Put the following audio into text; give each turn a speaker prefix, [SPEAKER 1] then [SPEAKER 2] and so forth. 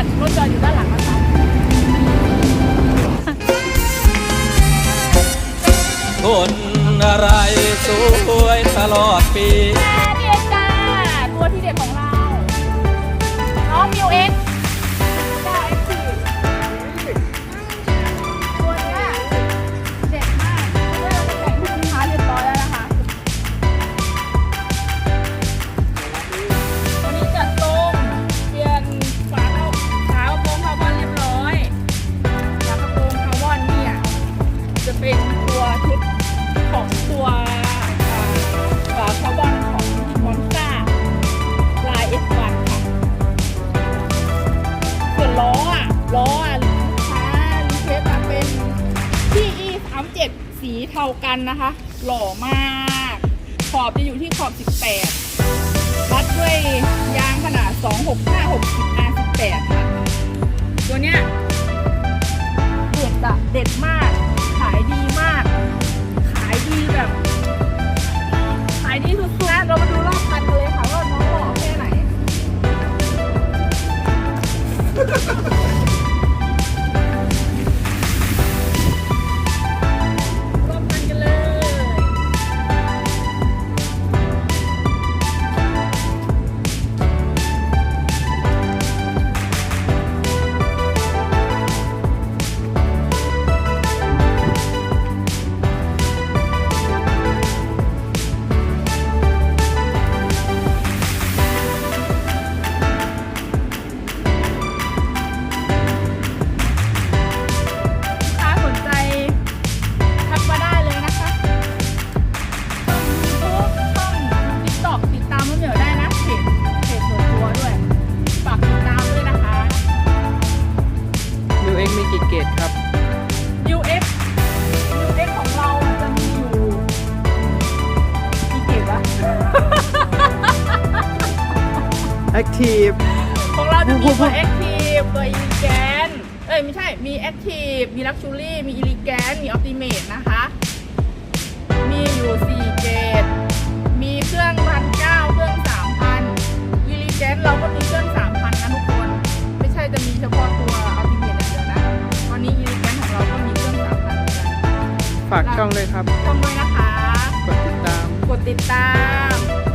[SPEAKER 1] ันรถจอดอยู่ด้านหลังนะคะ
[SPEAKER 2] คนอะไรสวยตลอดปี
[SPEAKER 1] ของตัวฝาคาร์บอนของมอนสเตอร์ลาย F1 ค่ะ ส่วนล้ออะ ล้ออะลูกค้ารีเควสมาเป็น PE 37สีเท่ากันนะคะ หล่อมาก ขอบจะอยู่ที่ขอบ 18วัดด้วยยางขนาด 265 60 R18 ค่ะ ตัวเนี้ยเด็ดอะเด็ดมาก
[SPEAKER 2] Active
[SPEAKER 1] ของเราจะมีตัว Active ตัว Elegant เอ้ยไม่ใช่ มี Active มี Luxury มี Elegant มี Optimate นะคะ มีอยู่4เกรดมีเครื่องพันเก้าเครื่อง3,000 Elegant เราก็มีเครื่อง3,000นะทุกคน ไม่ใช่จะมีเฉพาะตัว Optimate อย่างเดียวนะ ตอนนี้ Elegant ของเราก็มีเครื่อง3,000เหมือนกัน
[SPEAKER 2] ฝากช่องเลยครับ
[SPEAKER 1] ชมด้วยนะคะ
[SPEAKER 2] กดติดตาม
[SPEAKER 1] กดติดตาม